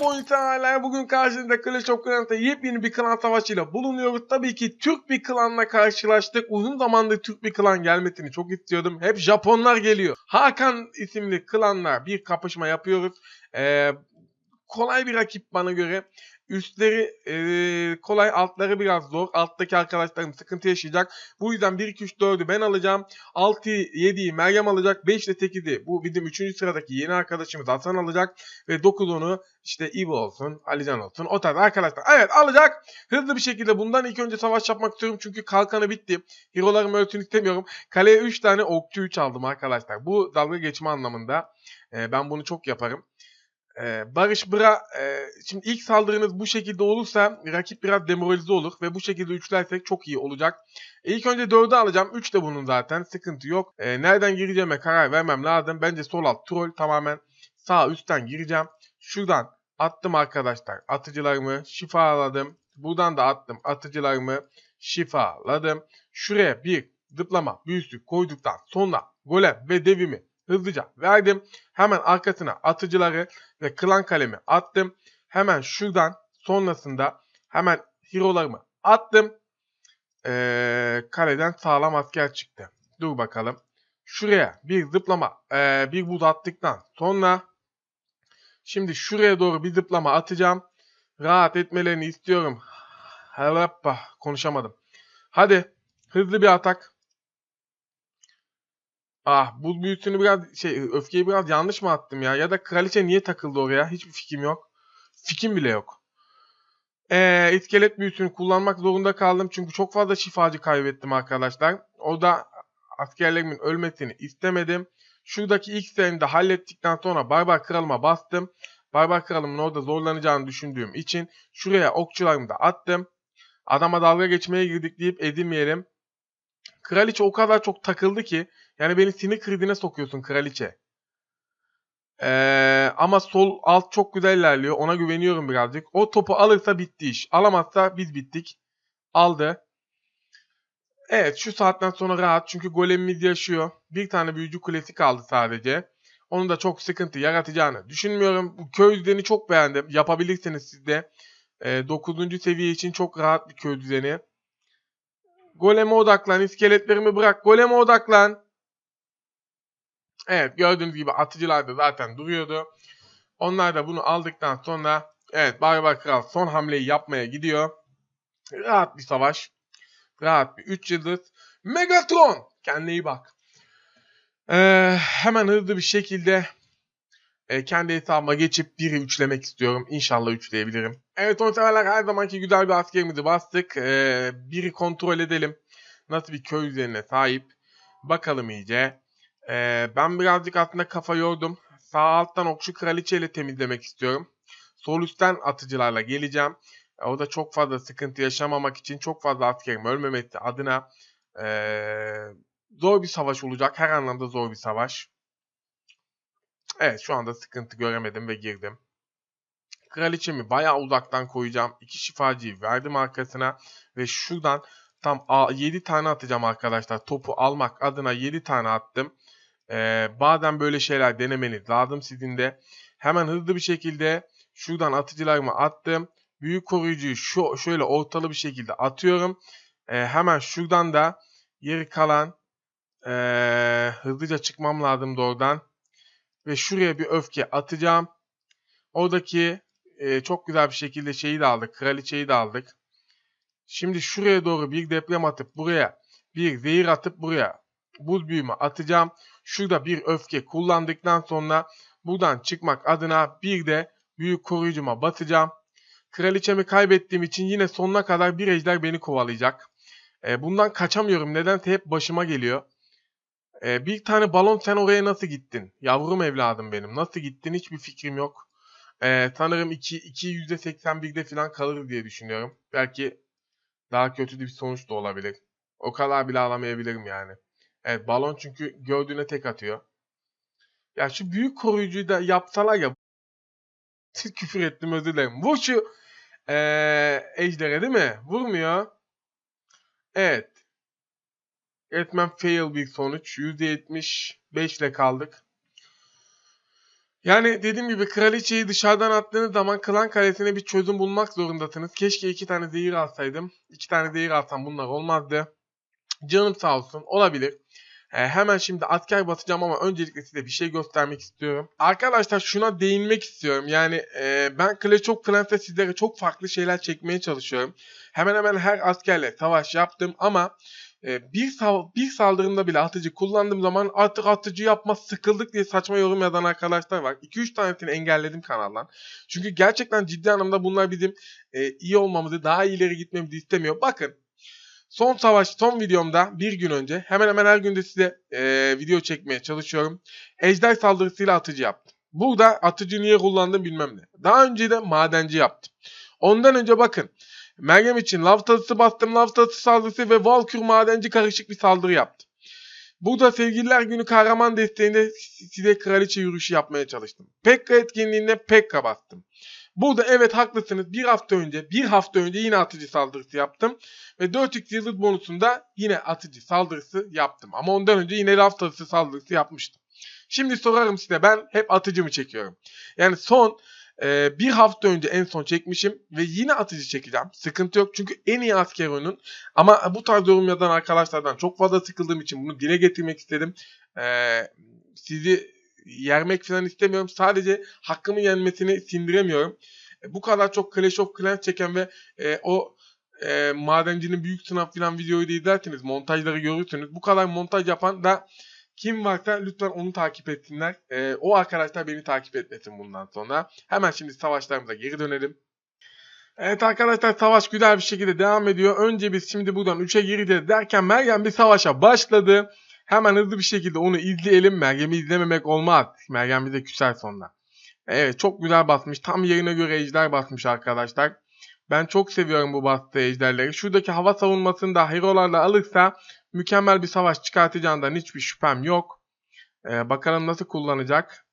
Merhaba oyun severler. Bugün karşınızda Clash of Clans'ta yepyeni bir klan savaşıyla bulunuyoruz. Tabii ki Türk bir klanla karşılaştık. Uzun zamandır Türk bir klan gelmesini çok istiyordum. Hep Japonlar geliyor. Hakan isimli klanla bir kapışma yapıyoruz. Ee, kolay bir rakip bana göre. Üstleri e, kolay, altları biraz zor. Alttaki arkadaşlarım sıkıntı yaşayacak. Bu yüzden 1, 2, 3, 4'ü ben alacağım. 6, 7'yi Meryem alacak. 5 ile 8'i bu bizim 3. sıradaki yeni arkadaşımız Hasan alacak. Ve 9'unu işte İbo olsun, Alican olsun o tarz arkadaşlar. Evet alacak. Hızlı bir şekilde bundan ilk önce savaş yapmak istiyorum. Çünkü kalkanı bitti. Hero'larım ölsün istemiyorum. Kaleye 3 tane okçu 3 aldım arkadaşlar. Bu dalga geçme anlamında. E, ben bunu çok yaparım. Ee, Barış Bra e, şimdi ilk saldırınız bu şekilde olursa rakip biraz demoralize olur ve bu şekilde üçlersek çok iyi olacak. E, ilk önce 4'ü alacağım. 3 de bunun zaten. Sıkıntı yok. E, nereden gireceğime karar vermem lazım. Bence sol alt troll tamamen sağ üstten gireceğim. Şuradan attım arkadaşlar. Atıcılarımı şifaladım. Buradan da attım atıcılarımı şifaladım. Şuraya bir zıplama büyüsü koyduktan sonra golem ve devimi hızlıca verdim. Hemen arkasına atıcıları ve klan kalemi attım. Hemen şuradan sonrasında hemen hero'larımı attım. Ee, kaleden sağlam asker çıktı. Dur bakalım. Şuraya bir zıplama, ee, bir buz attıktan sonra şimdi şuraya doğru bir zıplama atacağım. Rahat etmelerini istiyorum. Halappa konuşamadım. Hadi hızlı bir atak. Ah buz büyüsünü biraz şey öfkeyi biraz yanlış mı attım ya? Ya da kraliçe niye takıldı oraya? Hiçbir fikrim yok. Fikrim bile yok. Ee, iskelet büyüsünü kullanmak zorunda kaldım. Çünkü çok fazla şifacı kaybettim arkadaşlar. Orada askerlerimin ölmesini istemedim. Şuradaki ilk de hallettikten sonra Barbar Kralıma bastım. Barbar Kralımın orada zorlanacağını düşündüğüm için şuraya okçularımı da attım. Adama dalga geçmeye girdik deyip edilmeyelim. Kraliçe o kadar çok takıldı ki yani beni sinir krizine sokuyorsun kraliçe. Ee, ama sol alt çok güzel ilerliyor. Ona güveniyorum birazcık. O topu alırsa bitti iş. Alamazsa biz bittik. Aldı. Evet şu saatten sonra rahat. Çünkü golemimiz yaşıyor. Bir tane büyücü kulesi kaldı sadece. Onun da çok sıkıntı yaratacağını düşünmüyorum. Bu köy düzeni çok beğendim. Yapabilirsiniz siz de. Ee, 9. seviye için çok rahat bir köy düzeni. Goleme odaklan. iskeletlerimi bırak. Goleme odaklan. Evet gördüğünüz gibi atıcılar da zaten duruyordu. Onlar da bunu aldıktan sonra evet Barbar Kral son hamleyi yapmaya gidiyor. Rahat bir savaş. Rahat bir 3 yıldız. Megatron! Kendine iyi bak. Ee, hemen hızlı bir şekilde e, kendi hesabıma geçip biri üçlemek istiyorum. İnşallah üçleyebilirim. Evet onu severler her zamanki güzel bir askerimizi bastık. Ee, biri kontrol edelim. Nasıl bir köy üzerine sahip. Bakalım iyice. Ee, ben birazcık aslında kafa yordum. Sağ alttan okçu kraliçe ile temizlemek istiyorum. Sol üstten atıcılarla geleceğim. Ee, o da çok fazla sıkıntı yaşamamak için çok fazla askerim ölmemesi adına ee, zor bir savaş olacak. Her anlamda zor bir savaş. Evet şu anda sıkıntı göremedim ve girdim. Kraliçemi bayağı uzaktan koyacağım. İki şifacıyı verdim arkasına. Ve şuradan tam 7 tane atacağım arkadaşlar. Topu almak adına 7 tane attım. Ee, bazen böyle şeyler denemeniz lazım sizin de. Hemen hızlı bir şekilde şuradan atıcılarımı attım. Büyük koruyucuyu şu şöyle ortalı bir şekilde atıyorum. Ee, hemen şuradan da geri kalan ee, hızlıca çıkmam lazım oradan. Ve şuraya bir öfke atacağım. Oradaki e, çok güzel bir şekilde şeyi de aldık. Kraliçeyi de aldık. Şimdi şuraya doğru bir deprem atıp buraya bir zehir atıp buraya buz büyümü atacağım. Şurada bir öfke kullandıktan sonra buradan çıkmak adına bir de büyük koruyucuma basacağım. Kraliçemi kaybettiğim için yine sonuna kadar bir ejder beni kovalayacak. E, bundan kaçamıyorum. Nedense hep başıma geliyor. E, bir tane balon sen oraya nasıl gittin? Yavrum evladım benim. Nasıl gittin hiçbir fikrim yok. E, sanırım 2, 2 %81'de falan kalır diye düşünüyorum. Belki daha kötü bir sonuç da olabilir. O kadar bile alamayabilirim yani. Evet balon çünkü gördüğüne tek atıyor. Ya şu büyük koruyucuyu da yapsalar ya. Küfür ettim özür dilerim. Vur şu ee, ejdere değil mi? Vurmuyor. Evet. Etmen fail bir sonuç. %75 ile kaldık. Yani dediğim gibi kraliçeyi dışarıdan attığınız zaman klan kalesine bir çözüm bulmak zorundasınız. Keşke iki tane zehir alsaydım. İki tane zehir alsam bunlar olmazdı. Canım sağ olsun olabilir. Ee, hemen şimdi asker basacağım ama öncelikle size bir şey göstermek istiyorum. Arkadaşlar şuna değinmek istiyorum. Yani e, ben Clash of Clans'te sizlere çok farklı şeyler çekmeye çalışıyorum. Hemen hemen her askerle savaş yaptım ama e, bir, sal bir saldırımda bile atıcı kullandığım zaman artık atıcı yapma sıkıldık diye saçma yorum yazan arkadaşlar var. 2-3 tanesini engelledim kanaldan. Çünkü gerçekten ciddi anlamda bunlar bizim e, iyi olmamızı, daha ileri gitmemizi istemiyor. Bakın Son savaş, son videomda bir gün önce hemen hemen her günde size e, video çekmeye çalışıyorum. Ejder saldırısıyla atıcı yaptım. Burada atıcı niye kullandım bilmem ne. Daha önce de madenci yaptım. Ondan önce bakın. Meryem için lav tatısı bastım. Lav tatısı saldırısı ve Valkür madenci karışık bir saldırı yaptım. Burada sevgililer günü kahraman desteğinde size kraliçe yürüyüşü yapmaya çalıştım. Pekka etkinliğinde Pekka bastım. Burada evet haklısınız. Bir hafta önce, bir hafta önce yine atıcı saldırısı yaptım. Ve 4x yıldız bonusunda yine atıcı saldırısı yaptım. Ama ondan önce yine laf tadısı saldırısı yapmıştım. Şimdi sorarım size ben hep atıcı mı çekiyorum? Yani son e, bir hafta önce en son çekmişim ve yine atıcı çekeceğim. Sıkıntı yok çünkü en iyi asker oyunun. Ama bu tarz yorum yazan arkadaşlardan çok fazla sıkıldığım için bunu dile getirmek istedim. E, sizi yermek falan istemiyorum. Sadece hakkımı yenmesini sindiremiyorum. E, bu kadar çok Clash of Clans çeken ve e, o e, madencinin büyük sınav falan videoyu da izlerseniz montajları görürsünüz. Bu kadar montaj yapan da kim varsa lütfen onu takip etsinler. E, o arkadaşlar beni takip etmesin bundan sonra. Hemen şimdi savaşlarımıza geri dönelim. Evet arkadaşlar savaş güzel bir şekilde devam ediyor. Önce biz şimdi buradan 3'e gireceğiz derken Meryem bir savaşa başladı. Hemen hızlı bir şekilde onu izleyelim. Meryem'i izlememek olmaz. Meryem bize küser sonra. Evet çok güzel basmış. Tam yerine göre ejder basmış arkadaşlar. Ben çok seviyorum bu bastığı ejderleri. Şuradaki hava savunmasını da herolarla alırsa mükemmel bir savaş çıkartacağından hiçbir şüphem yok. Ee, bakalım nasıl kullanacak.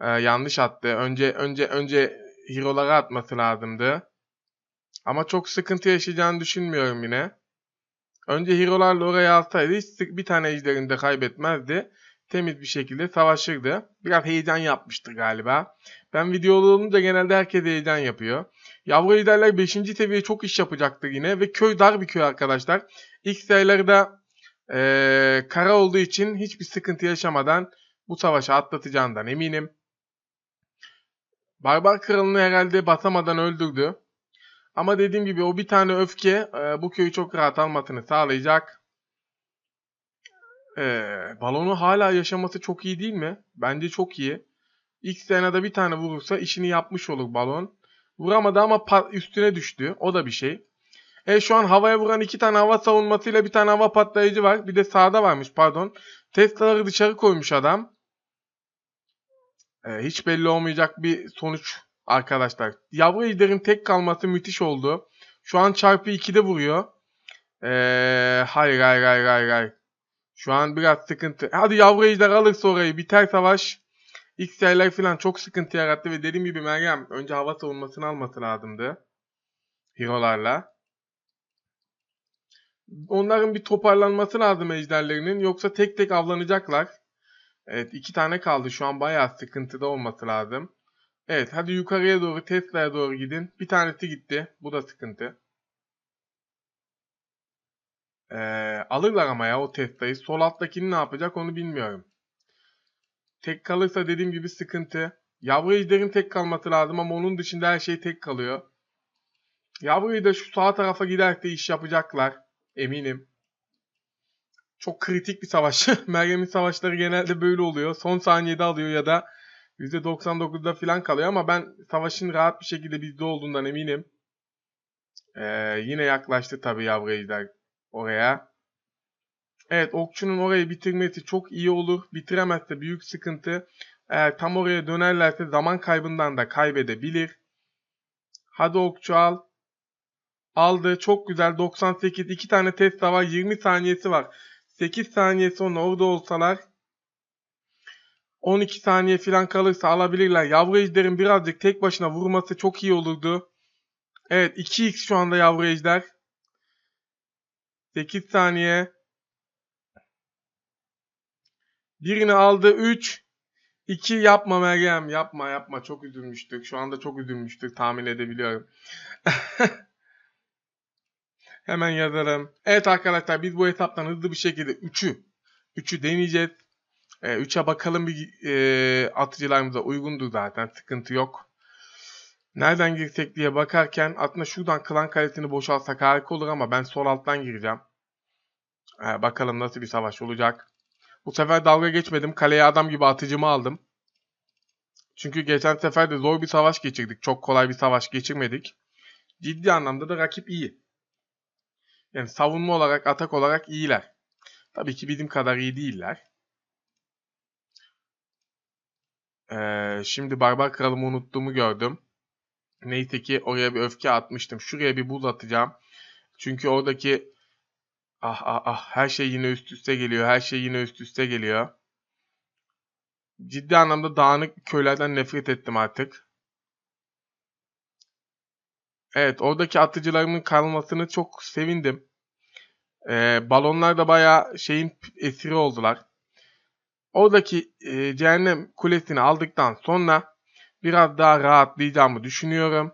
Ee, yanlış attı. Önce önce önce hero'lara atması lazımdı. Ama çok sıkıntı yaşayacağını düşünmüyorum yine. Önce hero'larla oraya alsaydı hiç bir tane ejderini de kaybetmezdi. Temiz bir şekilde savaşırdı. Biraz heyecan yapmıştır galiba. Ben videolu olunca genelde herkes heyecan yapıyor. Yavru ejderler 5. seviye çok iş yapacaktır yine. Ve köy dar bir köy arkadaşlar. İlk sayılarda ee, kara olduğu için hiçbir sıkıntı yaşamadan bu savaşı atlatacağından eminim. Barbar kralını herhalde basamadan öldürdü. Ama dediğim gibi o bir tane öfke e, bu köyü çok rahat almasını sağlayacak. E, balonu hala yaşaması çok iyi değil mi? Bence çok iyi. İlk senada bir tane vurursa işini yapmış olur balon. Vuramadı ama üstüne düştü. O da bir şey. E şu an havaya vuran iki tane hava savunmasıyla bir tane hava patlayıcı var. Bir de sağda varmış pardon. Tesla'ları dışarı koymuş adam. E, hiç belli olmayacak bir sonuç arkadaşlar. Yavru ejderin tek kalması müthiş oldu. Şu an çarpı 2'de vuruyor. Ee, hayır hayır hayır hayır hayır. Şu an biraz sıkıntı. Hadi yavru ejder alırsa orayı biter savaş. XL'ler falan çok sıkıntı yarattı ve dediğim gibi Meryem önce hava savunmasını alması lazımdı. Hero'larla. Onların bir toparlanması lazım ejderlerinin yoksa tek tek avlanacaklar. Evet iki tane kaldı şu an bayağı sıkıntıda olması lazım. Evet hadi yukarıya doğru Tesla'ya doğru gidin. Bir tanesi gitti. Bu da sıkıntı. Ee, alırlar ama ya o Tesla'yı. Sol alttakini ne yapacak onu bilmiyorum. Tek kalırsa dediğim gibi sıkıntı. Yavru ejderin tek kalması lazım ama onun dışında her şey tek kalıyor. Yavruyu da şu sağ tarafa giderse iş yapacaklar. Eminim. Çok kritik bir savaş. Meryem'in savaşları genelde böyle oluyor. Son saniyede alıyor ya da %99'da falan kalıyor ama ben savaşın rahat bir şekilde bizde olduğundan eminim. Ee, yine yaklaştı tabii ejder oraya. Evet okçunun orayı bitirmesi çok iyi olur. Bitiremezse büyük sıkıntı. Eğer tam oraya dönerlerse zaman kaybından da kaybedebilir. Hadi okçu al. Aldı. Çok güzel. 98. 2 tane test var. 20 saniyesi var. 8 saniye sonra orada olsalar 12 saniye falan kalırsa alabilirler. Yavru ejderin birazcık tek başına vurması çok iyi olurdu. Evet 2x şu anda yavru ejder. 8 saniye. Birini aldı 3. 2 yapma Meryem yapma yapma çok üzülmüştük. Şu anda çok üzülmüştük tahmin edebiliyorum. Hemen yazarım. Evet arkadaşlar biz bu hesaptan hızlı bir şekilde 3'ü 3'ü deneyeceğiz. 3'e bakalım bir e, atıcılarımıza uygundur zaten sıkıntı yok. Nereden girsek diye bakarken aslında şuradan klan kalesini boşaltsak harika olur ama ben sol alttan gireceğim. E, bakalım nasıl bir savaş olacak. Bu sefer dalga geçmedim. Kaleye adam gibi atıcımı aldım. Çünkü geçen sefer de zor bir savaş geçirdik. Çok kolay bir savaş geçirmedik. Ciddi anlamda da rakip iyi. Yani savunma olarak, atak olarak iyiler. Tabii ki bizim kadar iyi değiller. Ee, şimdi Barbar Kralımı unuttuğumu gördüm. Neyse ki oraya bir öfke atmıştım. Şuraya bir buz atacağım. Çünkü oradaki ah ah ah her şey yine üst üste geliyor. Her şey yine üst üste geliyor. Ciddi anlamda dağınık köylerden nefret ettim artık. Evet oradaki atıcılarımın kalmasını çok sevindim. Ee, balonlar da bayağı şeyin esiri oldular. Oradaki e, cehennem kulesini aldıktan sonra biraz daha rahatlayacağımı düşünüyorum.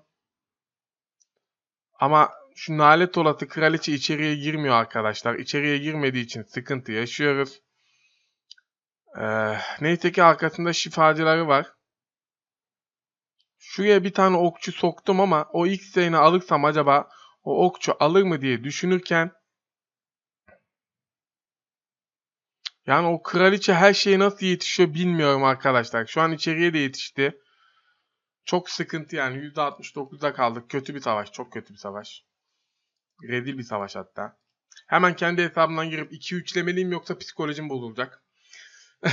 Ama şu nalet olası kraliçe içeriye girmiyor arkadaşlar. İçeriye girmediği için sıkıntı yaşıyoruz. Ee, neyse ki arkasında şifacıları var. Şuraya bir tane okçu soktum ama o ilk sayını alırsam acaba o okçu alır mı diye düşünürken yani o kraliçe her şeye nasıl yetişiyor bilmiyorum arkadaşlar. Şu an içeriye de yetişti. Çok sıkıntı yani %69'da kaldık. Kötü bir savaş. Çok kötü bir savaş. Rezil bir savaş hatta. Hemen kendi hesabımdan girip 2-3'lemeliyim yoksa psikolojim bozulacak.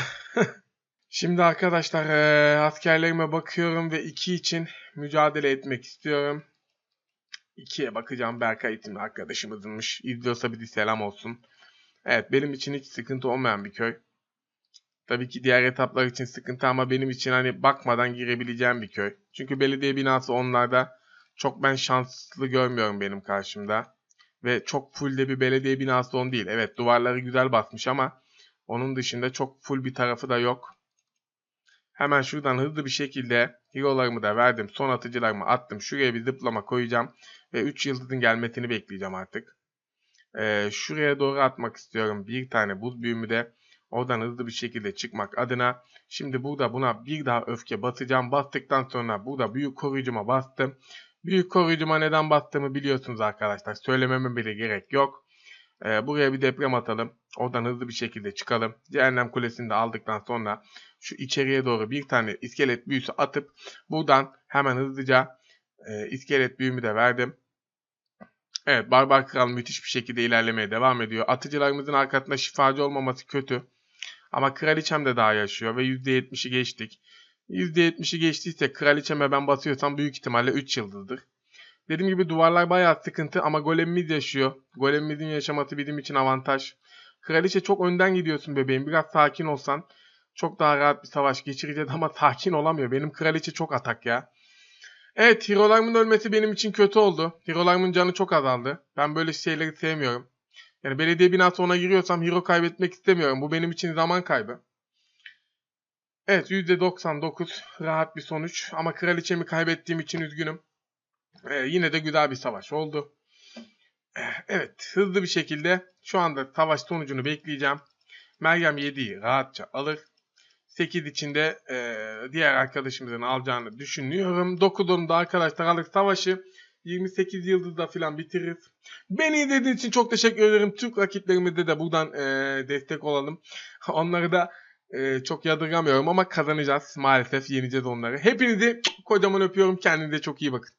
Şimdi arkadaşlar e, askerlerime bakıyorum ve 2 için mücadele etmek istiyorum. 2'ye bakacağım. Berkay isimli arkadaşımızınmış. İzliyorsa bir selam olsun. Evet benim için hiç sıkıntı olmayan bir köy. Tabii ki diğer etaplar için sıkıntı ama benim için hani bakmadan girebileceğim bir köy. Çünkü belediye binası onlarda çok ben şanslı görmüyorum benim karşımda. Ve çok full de bir belediye binası on değil. Evet duvarları güzel basmış ama onun dışında çok full bir tarafı da yok. Hemen şuradan hızlı bir şekilde hero'larımı da verdim. Son atıcılarımı attım. Şuraya bir zıplama koyacağım. Ve 3 yıldızın gelmesini bekleyeceğim artık. Ee, şuraya doğru atmak istiyorum. Bir tane buz büyümü de oradan hızlı bir şekilde çıkmak adına. Şimdi burada buna bir daha öfke basacağım. Bastıktan sonra burada büyük koruyucuma bastım. Büyük koruyucuma neden bastığımı biliyorsunuz arkadaşlar. Söylememe bile gerek yok. Ee, buraya bir deprem atalım. Oradan hızlı bir şekilde çıkalım. Cehennem kulesini de aldıktan sonra şu içeriye doğru bir tane iskelet büyüsü atıp buradan hemen hızlıca e, iskelet büyümü de verdim. Evet Barbar Kral müthiş bir şekilde ilerlemeye devam ediyor. Atıcılarımızın arkasında şifacı olmaması kötü. Ama kraliçem de daha yaşıyor ve %70'i geçtik. %70'i geçtiyse kraliçeme ben basıyorsam büyük ihtimalle 3 yıldızdır. Dediğim gibi duvarlar bayağı sıkıntı ama golemimiz yaşıyor. Golemimizin yaşaması bizim için avantaj. Kraliçe çok önden gidiyorsun bebeğim. Biraz sakin olsan çok daha rahat bir savaş geçireceğiz ama sakin olamıyor. Benim kraliçe çok atak ya. Evet hero'larımın ölmesi benim için kötü oldu. Hero'larımın canı çok azaldı. Ben böyle şeyleri sevmiyorum. Yani belediye binası ona giriyorsam hero kaybetmek istemiyorum. Bu benim için zaman kaybı. Evet %99 rahat bir sonuç. Ama kraliçemi kaybettiğim için üzgünüm. Ee, yine de güzel bir savaş oldu. Ee, evet hızlı bir şekilde şu anda savaş sonucunu bekleyeceğim. Meryem 7'yi rahatça alır. 8 içinde e, diğer arkadaşımızın alacağını düşünüyorum. 9'unda arkadaşlar alır savaşı 28 yıldızda falan bitiririz. Beni izlediğiniz için çok teşekkür ederim. Türk rakiplerimizde de buradan e, destek olalım. Onları da e, çok yadırgamıyorum ama kazanacağız. Maalesef yeneceğiz onları. Hepinizi kocaman öpüyorum. Kendinize çok iyi bakın.